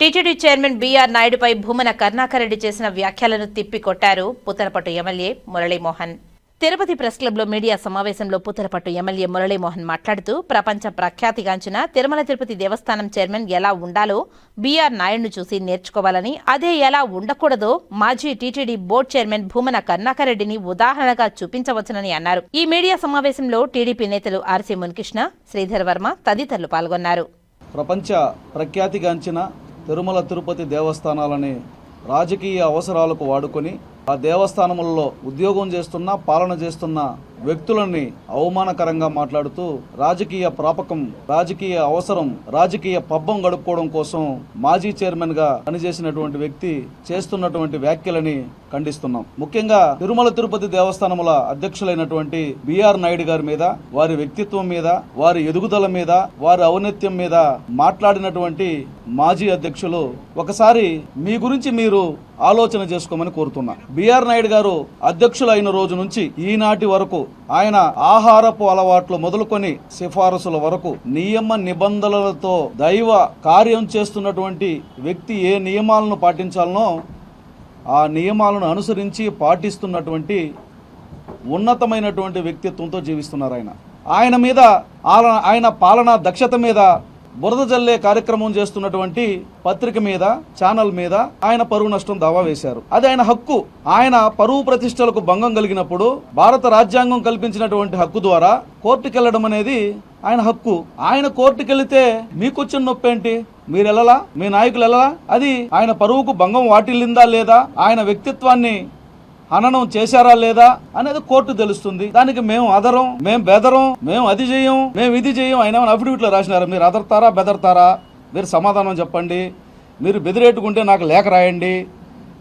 TTD chairman BR నాయుడుపై భూమన కరుణాకరెడ్డి చేసిన వ్యాఖ్యలను తిప్పికొట్టారు పుత్తలపట్టు ఎమ్మెల్యే మురళీమోహన్. తిరుపతి ప్రెస్ క్లబ్లో మీడియా సమావేశంలో పుతరపట్టు ఎమ్మెల్యే మురళీమోహన్ మాట్లాడుతూ ప్రపంచ ప్రఖ్యాతిగాంచిన తిరుమల తిరుపతి దేవస్థానం చైర్మన్ ఎలా ఉండాలో బీఆర్ నాయుడును చూసి నేర్చుకోవాలని అదే ఎలా ఉండకూడదో మాజీ టీటీడీ బోర్డు చైర్మన్ భూమన కరుణాకరెడ్డిని ఉదాహరణగా చూపించవచ్చునని అన్నారు. ఈ మీడియా సమావేశంలో టీడీపీ నేతలు ఆర్సీ మున్కృష్ణ శ్రీధర్ వర్మ తదితరులు పాల్గొన్నారు. ప్రపంచ ప్రఖ్యాతిగాంచిన తిరుమల తిరుపతి దేవస్థానాలని రాజకీయ అవసరాలకు వాడుకొని ఆ దేవస్థానములలో ఉద్యోగం చేస్తున్న పాలన చేస్తున్న వ్యక్తులని అవమానకరంగా మాట్లాడుతూ రాజకీయ ప్రాపకం రాజకీయ అవసరం రాజకీయ పబ్బం గడుపుకోవడం కోసం మాజీ చైర్మన్గా పనిచేసినటువంటి వ్యక్తి చేస్తున్నటువంటి వ్యాఖ్యలని ఖండిస్తున్నాం. ముఖ్యంగా తిరుమల తిరుపతి దేవస్థానముల అధ్యక్షులైనటువంటి బిఆర్ నాయుడు గారి మీద వారి వ్యక్తిత్వం మీద వారి ఎదుగుదల మీద వారి ఔన్నత్యం మీద మాట్లాడినటువంటి మాజీ అధ్యక్షులు ఒకసారి మీ గురించి మీరు ఆలోచన చేసుకోమని కోరుతున్నా. బిఆర్ నాయుడు గారు అధ్యక్షులు అయిన రోజు నుంచి ఈనాటి వరకు ఆయన ఆహారపు అలవాట్లు మొదలుకొని సిఫారసుల వరకు నియమ నిబంధనలతో దైవ కార్యం చేస్తున్నటువంటి వ్యక్తి ఏ నియమాలను పాటించాలనో ఆ నియమాలను అనుసరించి పాటిస్తున్నటువంటి ఉన్నతమైనటువంటి వ్యక్తిత్వంతో జీవిస్తున్నారు ఆయన. ఆయన మీద ఆల- ఆయన పాలనా దక్షత మీద బురద జల్లే కార్యక్రమం చేస్తున్నటువంటి పత్రిక మీద ఛానల్ మీద ఆయన పరువు నష్టం దావా వేశారు. అది ఆయన హక్కు. ఆయన పరువు ప్రతిష్టలకు భంగం కలిగినప్పుడు భారత రాజ్యాంగం కల్పించినటువంటి హక్కు ద్వారా కోర్టుకెళ్ళడం అనేది ఆయన హక్కు. ఆయన కోర్టుకెళ్తే మీకొచ్చిన నొప్పి ఏంటి? మీరు వెళ్ళలా మీ నాయకులు వెళ్ళలా? అది ఆయన పరువుకు భంగం వాటిల్లిందా లేదా? ఆయన వ్యక్తిత్వాన్ని హననం చేశారా లేదా అనేది కోర్టు తెలుస్తుంది. దానికి మేము అదరం మేము బెదరం మేము అది చేయం మేము ఇది చేయం అయినా అఫిడవిట్లో రాసినారు. మీరు అదరతారా బెదరతారా? మీరు సమాధానం చెప్పండి. మీరు బెదిరేట్టుకుంటే నాకు లేఖ రాయండి.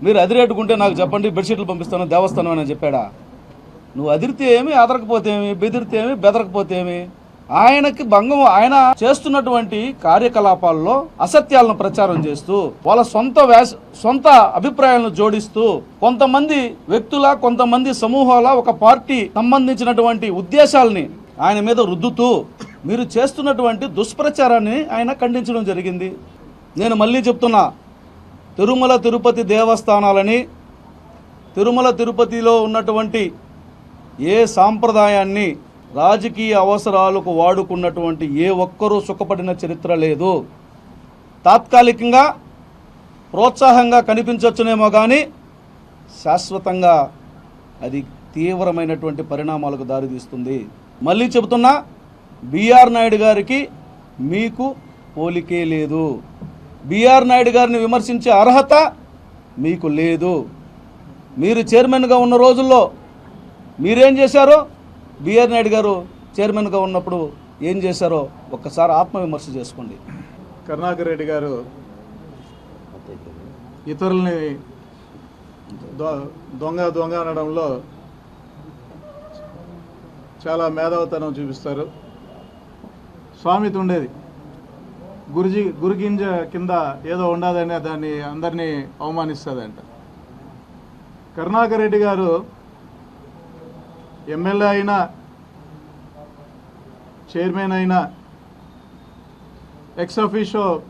మీరు అదిరేట్టుకుంటే నాకు చెప్పండి బెడ్షీట్లు పంపిస్తాను దేవస్థానం అని చెప్పాడా? నువ్వు అదిరితే ఏమి అదరకపోతే ఏమి బెదిరితే ఏమి బెదరకపోతే ఏమి? ఆయనకి భంగం ఆయన చేస్తున్నటువంటి కార్యకలాపాల్లో అసత్యాలను ప్రచారం చేస్తూ వాళ్ళ సొంత వ్యాస సొంత అభిప్రాయాలను జోడిస్తూ కొంతమంది వ్యక్తుల కొంతమంది సమూహాల ఒక పార్టీ సంబంధించినటువంటి ఉద్దేశాలని ఆయన మీద రుద్దుతూ మీరు చేస్తున్నటువంటి దుష్ప్రచారాన్ని ఆయన ఖండించడం జరిగింది. నేను మళ్ళీ చెప్తున్నా తిరుమల తిరుపతి దేవస్థానాలని తిరుమల తిరుపతిలో ఉన్నటువంటి ఏ సాంప్రదాయాన్ని రాజకీయ అవసరాలకు వాడుకున్నటువంటి ఏ ఒక్కరూ సుఖపడిన చరిత్ర లేదు. తాత్కాలికంగా ప్రోత్సాహంగా కనిపించవచ్చునేమో కానీ శాశ్వతంగా అది తీవ్రమైనటువంటి పరిణామాలకు దారితీస్తుంది మళ్ళీ చెబుతున్నా బీఆర్ నాయుడు గారికి మీకు పోలికే లేదు. బీఆర్ నాయుడు గారిని విమర్శించే అర్హత మీకు లేదు. మీరు చైర్మన్గా ఉన్న రోజుల్లో మీరేం చేశారో? బిఆర్ నాయుడు గారు చైర్మన్గా ఉన్నప్పుడు ఏం చేశారో ఒక్కసారి ఆత్మవిమర్శ చేసుకోండి. కరుణాకర్ రెడ్డి గారు ఇతరుల్ని దొంగ దొంగ అనడంలో చాలా మేధావతనం చూపిస్తారు. స్వామిత ఉండేది గురుజీ గురుగింజ కింద ఏదో ఉండదని దాన్ని అందరినీ అవమానిస్తుందంట. కరుణాకర్ రెడ్డి గారు ఎమ్మెల్యే అయినా చైర్మన్ అయినా ఎక్స్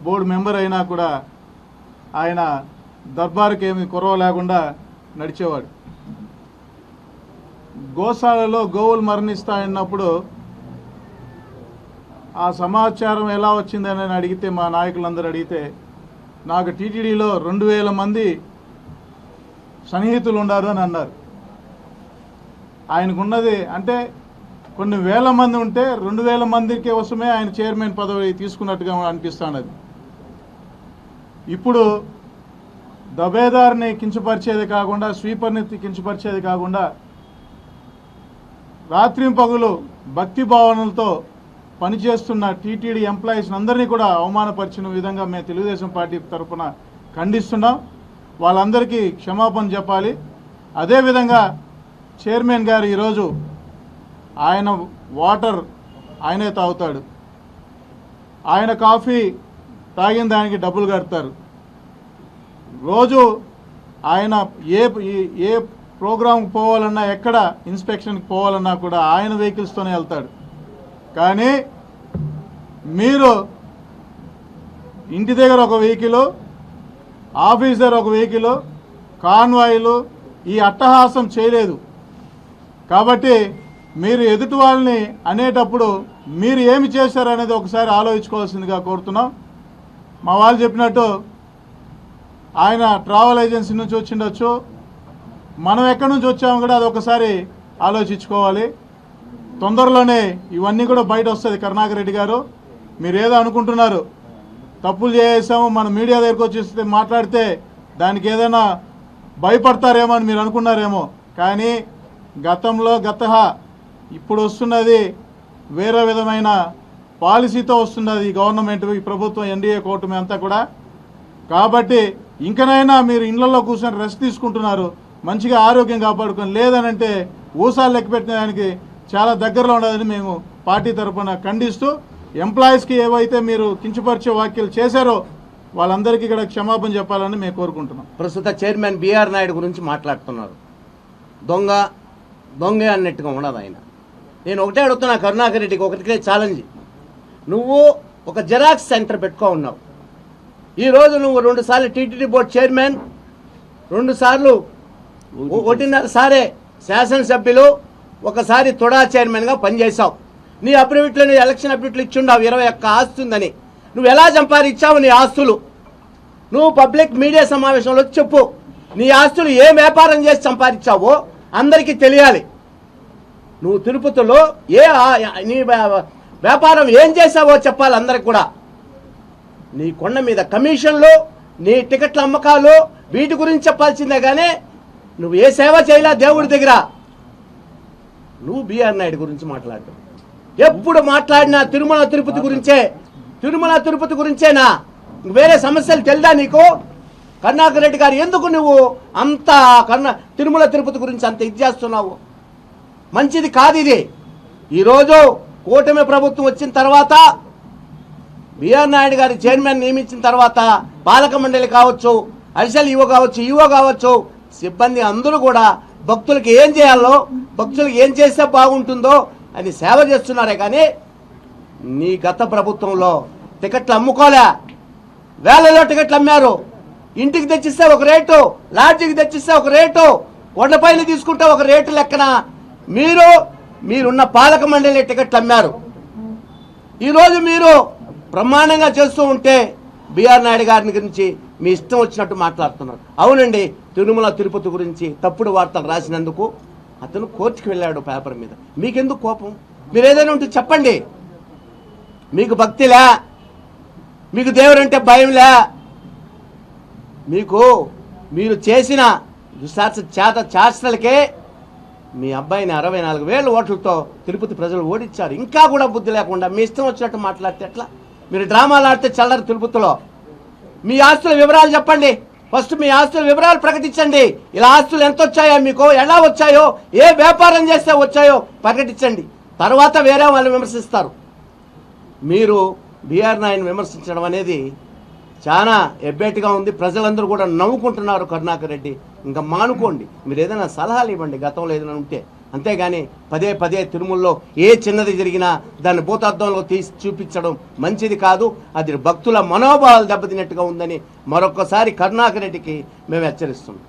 బోర్డు మెంబర్ అయినా కూడా ఆయన దర్బార్కి ఏమి కొరవ లేకుండా నడిచేవాడు. గోశాలలో గోవులు మరణిస్తాయన్నప్పుడు ఆ సమాచారం ఎలా వచ్చిందని అడిగితే మా నాయకులందరూ అడిగితే నాకు టీటీడీలో రెండు వేల మంది సన్నిహితులు ఉన్నారు అని అన్నారు. ఆయనకున్నది అంటే కొన్ని వేల మంది ఉంటే రెండు వేల మందికి కోసమే ఆయన చైర్మన్ పదవి తీసుకున్నట్టుగా అనిపిస్తున్నది ఇప్పుడు దబేదార్ని కించపరిచేది కాకుండా స్వీపర్ని కించపరిచేది కాకుండా రాత్రింపగులు భక్తి భావనలతో పనిచేస్తున్న టీటీడీ ఎంప్లాయీస్ అందరినీ కూడా అవమానపరిచిన విధంగా మేము తెలుగుదేశం పార్టీ తరఫున ఖండిస్తున్నాం. వాళ్ళందరికీ క్షమాపణ చెప్పాలి. అదేవిధంగా చైర్మన్ గారు ఈరోజు ఆయన వాటర్ ఆయనే తాగుతాడు. ఆయన కాఫీ తాగిన దానికి డబ్బులు కడతారు. రోజు ఆయన ఏ ఏ ప్రోగ్రాంకి పోవాలన్నా ఎక్కడ ఇన్స్పెక్షన్కి పోవాలన్నా కూడా ఆయన వెహికల్స్తోనే వెళ్తాడు. కానీ మీరు ఇంటి దగ్గర ఒక వెహికల్ దగ్గర ఒక వెహికల్ కాన్వాయిలు ఈ అట్టహాసం చేయలేదు. కాబట్టి మీరు ఎదుటి వాళ్ళని అనేటప్పుడు మీరు ఏమి చేశారనేది ఒకసారి ఆలోచించుకోవాల్సిందిగా కోరుతున్నాం. మా వాళ్ళు చెప్పినట్టు ఆయన ట్రావెల్ ఏజెన్సీ నుంచి వచ్చిండొచ్చు. మనం ఎక్కడి నుంచి వచ్చామో కూడా అది ఒకసారి ఆలోచించుకోవాలి. తొందరలోనే ఇవన్నీ కూడా బయట వస్తుంది కరుణాకర్ రెడ్డి గారు. మీరు ఏదో అనుకుంటున్నారు. తప్పులు చేసాము మన మీడియా దగ్గరకు వచ్చేస్తే మాట్లాడితే దానికి ఏదైనా భయపడతారేమో అని మీరు అనుకున్నారేమో. కానీ గతంలో గత ఇప్పుడు వస్తున్నది వేరే విధమైన పాలసీతో వస్తున్నది ఈ గవర్నమెంట్ ఈ ప్రభుత్వం ఎన్డీఏ కూటమి అంతా కూడా. కాబట్టి ఇంకనైనా మీరు ఇళ్ళలో కూర్చొని రెస్ట్ తీసుకుంటున్నారు మంచిగా ఆరోగ్యం కాపాడుకొని లేదనంటే ఊసాలు లెక్క పెట్టిన దానికి చాలా దగ్గరలో ఉండదని మేము పార్టీ తరఫున ఖండిస్తూ ఎంప్లాయీస్కి ఏవైతే మీరు కించపరిచే వ్యాఖ్యలు చేశారో వాళ్ళందరికీ ఇక్కడ క్షమాపణ చెప్పాలని మేము కోరుకుంటున్నాం. ప్రస్తుత చైర్మన్ బిఆర్ నాయుడు గురించి మాట్లాడుతున్నారు. దొంగ దొంగ అన్నట్టుగా ఉండదు ఆయన. నేను ఒకటే అడుగుతున్నా కరుణాకర్ రెడ్డికి ఒకటికే ఛాలెంజ్ నువ్వు ఒక జెరాక్స్ సెంటర్ పెట్టుకో ఉన్నావు. ఈరోజు నువ్వు రెండు సార్లు టీటీడీ బోర్డు చైర్మన్ రెండు సార్లు ఒకటిన్నర సారే శాసనసభ్యులు ఒకసారి తొడా చైర్మన్గా పనిచేశావు. నీ అప్రివిట్లో నీ ఎలక్షన్ అప్రివిట్లు ఇచ్చిండావు ఇరవై ఒక్క ఆస్తి ఉందని నువ్వు ఎలా సంపాదించావు నీ ఆస్తులు? నువ్వు పబ్లిక్ మీడియా సమావేశంలో చెప్పు నీ ఆస్తులు ఏ వ్యాపారం చేసి సంపాదించావో అందరికీ తెలియాలి. నువ్వు తిరుపతిలో ఏ నీ వ్యా- వ్యాపారం ఏం చేసావో చెప్పాలి అందరికి కూడా. నీ కొండ మీద కమిషన్లు నీ టికెట్ల అమ్మకాలు వీటి గురించి చెప్పాల్సిందే కానీ నువ్వు ఏ సేవ చేయలే దేవుడి దగ్గర. నువ్వు బిఆర్ నాయుడు గురించి మాట్లాడు ఎప్పుడు మాట్లాడినా తిరుమల తిరుపతి గురించే తిరుమల తిరుపతి గురించేనా? వేరే సమస్యలు తెలుదా నీకు? కర్ణాకర్ రెడ్డి గారు ఎందుకు నువ్వు అంత కర్ణ తిరుమల తిరుపతి గురించి అంత ఇది చేస్తున్నావు? మంచిది కాదు ఇది. ఈరోజు కూటమి ప్రభుత్వం వచ్చిన తర్వాత బిఆర్ నాయుడు గారి చైర్మన్ నియమించిన తర్వాత పాలక మండలి కావచ్చు అడిషనల్ ఈవో కావచ్చు ఈవో కావచ్చు సిబ్బంది అందరూ కూడా భక్తులకు ఏం చేయాలో భక్తులకు ఏం చేస్తే బాగుంటుందో అని సేవ చేస్తున్నారే కానీ నీ గత ప్రభుత్వంలో టికెట్లు అమ్ముకోలే. వేలలో టికెట్లు అమ్మారు. ఇంటికి తెచ్చిస్తే ఒక రేటు లాడ్జికి తెచ్చిస్తే ఒక రేటు కొండపైన తీసుకుంటే ఒక రేటు లెక్కన మీరు మీరున్న పాలక మండలి టికెట్లు అమ్మారు. ఈరోజు మీరు బ్రహ్మాండంగా చేస్తూ ఉంటే బీఆర్ నాయుడు గారిని గురించి మీ ఇష్టం వచ్చినట్టు మాట్లాడుతున్నారు. అవునండి తిరుమల తిరుపతి గురించి తప్పుడు వార్తలు రాసినందుకు అతను కోర్టుకు వెళ్ళాడు పేపర్ మీద. మీకెందుకు కోపం? మీరు ఏదైనా ఉంటే చెప్పండి. మీకు భక్తిలా మీకు దేవుడంటే భయంలే మీకు మీరు చేసిన దుశాస చేత చేష్టలకే మీ అబ్బాయిని అరవై నాలుగు వేల ఓట్లతో తిరుపతి ప్రజలు ఓడించారు. ఇంకా కూడా బుద్ధి లేకుండా మీ ఇష్టం వచ్చినట్టు మాట్లాడితే ఎట్లా? మీరు డ్రామాలు ఆడితే చల్లరు తిరుపతిలో. మీ ఆస్తుల వివరాలు చెప్పండి. ఫస్ట్ మీ ఆస్తుల వివరాలు ప్రకటించండి. ఇలా ఆస్తులు ఎంత వచ్చాయో మీకు ఎలా వచ్చాయో ఏ వ్యాపారం చేస్తే వచ్చాయో ప్రకటించండి. తర్వాత వేరే వాళ్ళు విమర్శిస్తారు. మీరు బీఆర్ నాయన్ విమర్శించడం అనేది చాలా ఎబ్బేటిగా ఉంది. ప్రజలందరూ కూడా నవ్వుకుంటున్నారు కరుణాకర్ రెడ్డి. ఇంకా మానుకోండి. మీరు ఏదైనా సలహాలు ఇవ్వండి. గతంలో ఏదైనా ఉంటే. అంతేగాని పదే పదే తిరుమలలో ఏ చిన్నది జరిగినా దాన్ని భూతార్థంలో తీసి చూపించడం మంచిది కాదు. అది భక్తుల మనోభావాలు దెబ్బతిన్నట్టుగా ఉందని మరొకసారి కరుణాకర్ రెడ్డికి మేము హెచ్చరిస్తున్నాం.